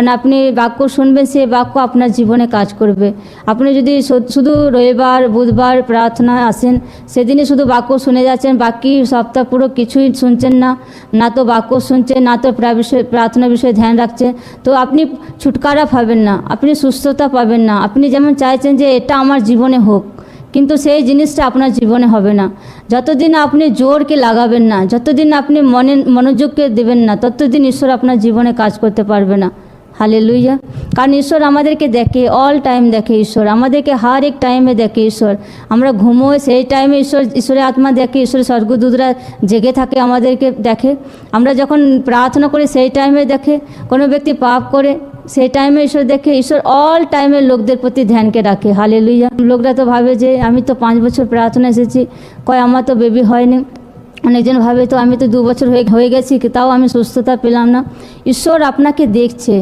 কারণ আপনি বাক্য শুনবেন, সে বাক্য আপনার জীবনে কাজ করবে। আপনি যদি শুধু রবিবার, বুধবার প্রার্থনায় আসেন, সেদিনই শুধু বাক্য শুনে যাচ্ছেন, বাকি সপ্তাহ পুরো কিছুই শুনছেন না না তো বাক্য শুনছেন, না তো প্রার্থনা বিষয়ে ধ্যান রাখছেন, তো আপনি ছুটকারা পাবেন না, আপনি সুস্থতা পাবেন না। আপনি যেমন চাইছেন যে এটা আমার জীবনে হোক, কিন্তু সেই জিনিসটা আপনার জীবনে হবে না। যতদিন আপনি জোরকে লাগাবেন না, যতদিন আপনি মনে, মনোযোগকে দেবেন না, ততদিন ঈশ্বর আপনার জীবনে কাজ করতে পারবে না। হালে লুইয়া কারণ ঈশ্বর আমাদেরকে দেখে অল টাইম দেখে ঈশ্বর। আমাদেরকে হার এক টাইমে দেখে ঈশ্বর। আমরা ঘুমোই সেই টাইমে ঈশ্বর, ঈশ্বরের আত্মা দেখে ঈশ্বরের স্বর্গদূতরা জেগে থাকে আমাদেরকে দেখে। আমরা যখন প্রার্থনা করি সেই টাইমে দেখে, কোনো ব্যক্তি পাপ করে সেই টাইমে ঈশ্বর দেখে, ঈশ্বর অল টাইমে লোকদের প্রতি ধ্যানকে রাখে। হালে লুইয়া লোকরা তো ভাবে যে, আমি তো পাঁচ বছর প্রার্থনা এসেছি কয় আমার তো বেবি হয়নি। অনেকজন ভাবে তো আমি তো দু বছর হয়ে গেছি, তাও আমি সুস্থতা পেলাম না। ঈশ্বর আপনাকে দেখছে।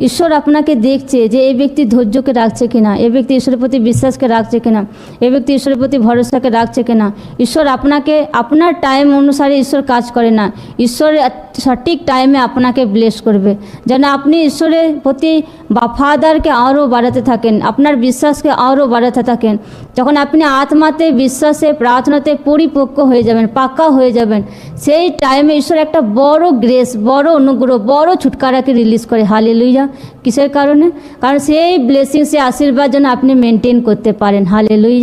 ঈশ্বর আপনাকে দেখছে যে এই ব্যক্তি ধৈর্যকে রাখছে কিনা, এই ব্যক্তি ঈশ্বরের প্রতি বিশ্বাসকে রাখছে কিনা এ ব্যক্তি ঈশ্বরের প্রতি ভরসাকে রাখছে কিনা। ঈশ্বর আপনাকে, আপনার টাইম অনুসারে ঈশ্বর কাজ করে না। ঈশ্বর সঠিক টাইমে আপনাকে ব্লেস করবে। যেন আপনি ঈশ্বরের প্রতি বাফাদারকে আরও বাড়াতে থাকেন, আপনার বিশ্বাসকে আরও বাড়াতে থাকেন। যখন আপনি আত্মাতে বিশ্বাসে, প্রার্থনাতে পরিপক্ক হয়ে যাবেন পাক্কা হয়ে যাবেন, সেই টাইমে ঈশ্বর একটা বড় গ্রেস বড় অনুগ্রহ, বড় ছুটকারাকে রিলিজ করে। হালে লুইয়া কিসের কারণে? কারণ সেই ব্লেসিং সে আশীর্বাদ যেন আপনি মেনটেন করতে পারেন। হালে লুইয়া